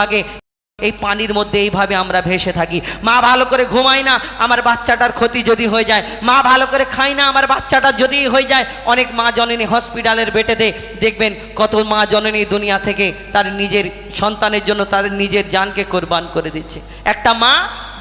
থাকে এই পানির মধ্যে এইভাবে আমরা ভেসে থাকি। মা ভালো করে ঘুমাই না, আমার বাচ্চাটার ক্ষতি যদি হয়ে যায়। মা ভালো করে খাই না, আমার বাচ্চাটা যদি হয়ে যায়, অনেক মা জননী হসপিটালের বেটে দে দেখবেন কত মা জননী দুনিয়া থেকে তার নিজের সন্তানের জন্য তাদের নিজের জানকে কোরবান করে দিচ্ছে। একটা মা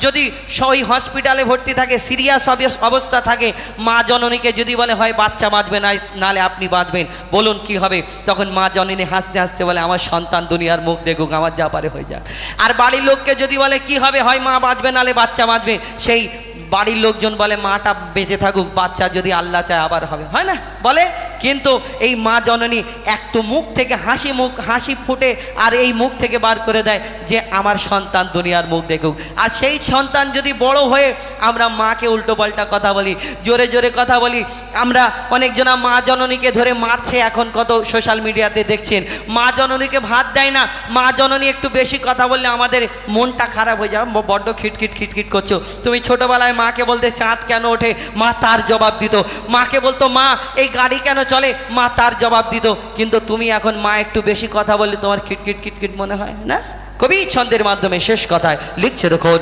যদি সই হসপিটালে ভর্তি থাকে, সিরিয়াস অবস্থা থাকে, মা জননীকে যদি বলে, হয়, বাচ্চা বাঁচবে না, নালে আপনি বাঁচবেন। বলুন কি হবে? তখন মা জননী হাসতে হাসতে বলে, আমার সন্তান দুনিয়ার মুখ দেখুক, আমার যা পারে হয়ে যাক। আর বাড়ির লোককে যদি বলে, কি হবে? হয়, মা বাঁচবে, নালে বাচ্চা বাঁচবে। সেই বাড়ির লোকজন বলে, মাটা বেঁচে থাকুক, বাচ্চা যদি আল্লাহ চায়, আবার হবে। হয় না? বলে? কিন্তু এই মা জননী একটু মুখ থেকে হাসি মুখ, হাসি ফুটে আর এই মুখ থেকে বার করে দেয় যে আমার সন্তান দুনিয়ার মুখ দেখুক। আর সেই সন্তান যদি বড় হয়ে আমরা মাকে উল্টো পাল্টা কথা বলি, জোরে জোরে কথা বলি, আমরা অনেকজনা মা জননীকে ধরে মারছে এখন কত সোশ্যাল মিডিয়াতে দেখছেন। মা জননীকে ভাত দেয় না, মা জননী একটু বেশি কথা বললে আমাদের মনটা খারাপ হয়ে যায় ব- বড্ড খিটখিট খিটখিট করছ। তুমি ছোটোবেলায় মাকে বলতে চাঁদ কেন ওঠে? মা তার জবাব দিত। মাকে বলতো, মা, এই গাড়ি কেন চলে মা তার জবাব দিত কিন্তু তুমি এখন মা একটু বেশি কথা বললে তোমার খিটখিট খিটখিট মনে হয় না? কবি ছন্দের মাধ্যমে শেষ কথায় লিখছে দেখুন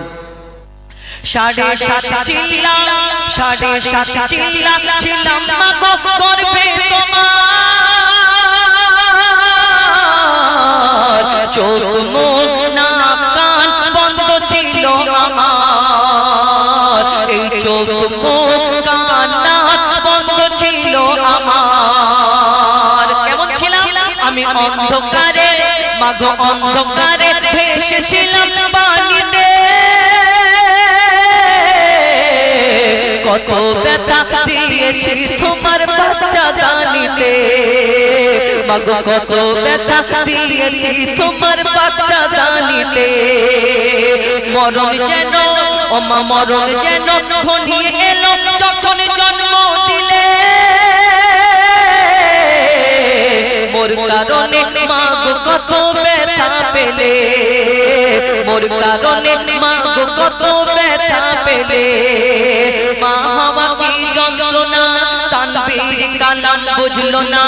সাড়ে সাত চিল্লা সাড়ে সাত ছিলাম মাগো করবে তোমার। অন্ধকারে, মাগো অন্ধকারে ভেসেছিলাম পানিতে। কত ব্যথা দিয়েছি তোমার বাচ্চা দানিতে। মাগো কত ব্যথা দিয়েছি তোমার বাচ্চা দানিতে। মরণ যেন ও মা মরণ যেন ঘনিয়ে মোর কারণে মাগো কত ব্যথা পেলে। মোর কারণে মাগো কত ব্যথা পেলে। মা হাওয়া কি যন্ত্রণা? তানবীর কালাম বুঝলো না।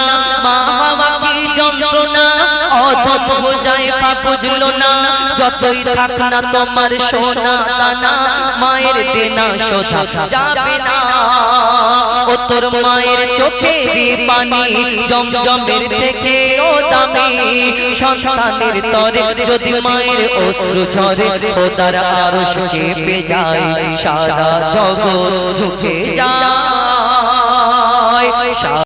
মা হাওয়া কি যন্ত্রণা? অধম যায় পা বুঝলো না। যতই থাক না তোমার সোনা দানা মায়ের দেনা শোধা যাবে না। ও তোর মায়ের চোখের পানি জমজমের থেকে ও দামি। সন্তানের তরে যদি মায়ের অশ্রু ঝরে, খোদার আরও কেঁপে যায়। সারা জগৎ ঝুঁকে যায়।